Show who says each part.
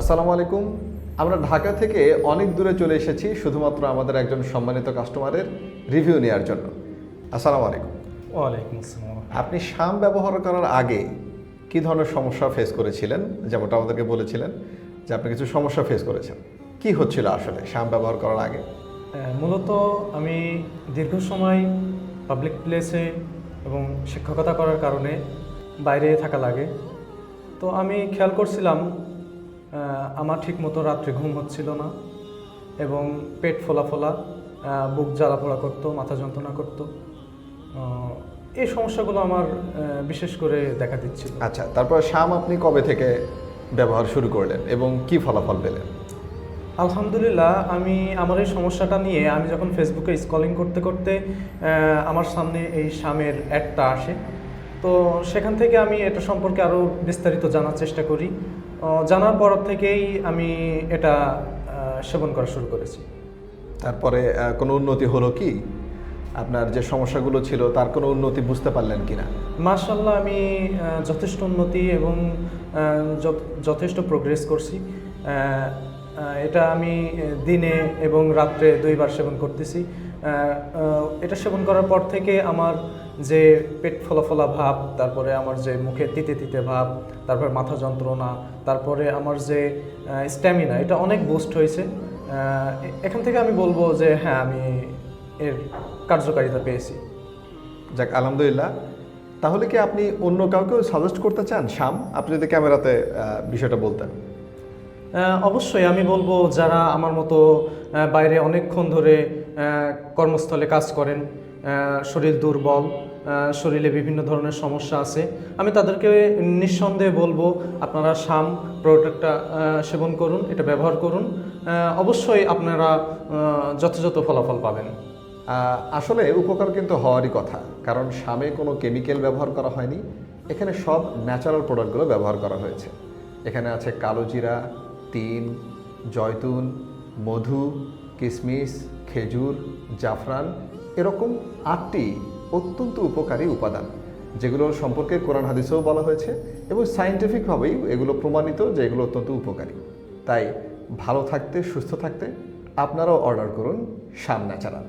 Speaker 1: আসসালামু আলাইকুম। আমরা ঢাকা থেকে অনেক দূরে চলে এসেছি শুধুমাত্র আমাদের একজন সম্মানিত কাস্টমারের রিভিউ নেওয়ার জন্য। আসসালামু আলাইকুম।
Speaker 2: ওয়ালাইকুম আসসালাম।
Speaker 1: আপনি শাম ব্যবহার করার আগে কি ধরনের সমস্যা ফেস করেছিলেন? যেমনটা আমাদেরকে বলেছিলেন যে আপনি কিছু সমস্যা ফেস করেছেন। কি হচ্ছিল আসলে শাম ব্যবহার করার আগে?
Speaker 2: মূলত আমি দীর্ঘ সময় পাবলিক প্লেসে এবং শিক্ষকতা করার কারণে বাইরে থাকা লাগে। তো আমি খেয়াল করছিলাম আমার ঠিক মতো রাত্রে ঘুম হচ্ছিল না এবং পেট ফোলা ফোলা বুক জ্বালা পোড়া করতো মাথা যন্ত্রণা করতো। এই সমস্যাগুলো আমার বিশেষ করে দেখা দিচ্ছিল।
Speaker 1: আচ্ছা তারপর শাম আপনি কবে থেকে ব্যবহার শুরু করলেন এবং কি ফলাফল পেলেন?
Speaker 2: আলহামদুলিল্লাহ আমি আমার এই সমস্যাটা নিয়ে আমি যখন ফেসবুকে স্কলিং করতে করতে আমার সামনে এই শামের অ্যাডটা আসে তো সেখান থেকে আমি এটা সম্পর্কে আরও বিস্তারিত জানার চেষ্টা করি। জানার পর থেকেই আমি এটা সেবন করা শুরু করেছি।
Speaker 1: তারপরে কোনো উন্নতি হলো কি? আপনার যে সমস্যাগুলো ছিল তার কোনো উন্নতি বুঝতে পারলেন কিনা?
Speaker 2: মার্শাল্লাহ আমি যথেষ্ট উন্নতি এবং যথেষ্ট প্রোগ্রেস করছি। এটা আমি দিনে এবং রাত্রে দুইবার সেবন করতেছি। এটা সেবন করার পর থেকে আমার যে পেট ফলা ফলা ভাব তারপরে আমার যে মুখে তিতে তিতে ভাব তারপরে মাথা যন্ত্রণা তারপরে আমার যে স্ট্যামিনা এটা অনেক বুস্ট হয়েছে। এখান থেকে আমি বলব যে হ্যাঁ আমি এর কার্যকারিতা পেয়েছি।
Speaker 1: যাক আলহামদুলিল্লাহ। তাহলে কি আপনি অন্য কাউকেও সাজেস্ট করতে চান? শাম আপনি যদি ক্যামেরাতে বিষয়টা বলতেন।
Speaker 2: অবশ্যই আমি বলব যারা আমার মতো বাইরে অনেকক্ষণ ধরে কর্মস্থলে কাজ করেন শরীর দুর্বল শরীরে বিভিন্ন ধরনের সমস্যা আছে। আমি তাদেরকে নিঃসন্দেহে বলব, আপনারা শাম প্রোডাক্টটা সেবন করুন, এটা ব্যবহার করুন। অবশ্যই আপনারা যথাযথ ফলাফল পাবেন।
Speaker 1: আসলে উপকার কিন্তু হওয়ারই কথা, কারণ শামে কোনো কেমিক্যাল ব্যবহার করা হয়নি। এখানে সব ন্যাচারাল প্রোডাক্টগুলো ব্যবহার করা হয়েছে। এখানে আছে কালো জিরা তিল, জয়তুন, মধু কিশমিশ খেজুর, জাফরান এরকম আটটি অত্যন্ত উপকারী উপাদান, যেগুলো সম্পর্কে কোরআন হাদিসেও বলা হয়েছে এবং সায়েন্টিফিকভাবেই এগুলো প্রমাণিত যে এগুলো অত্যন্ত উপকারী। তাই ভালো থাকতে, সুস্থ থাকতে আপনারাও অর্ডার করুন সামনা ন্যাচারাল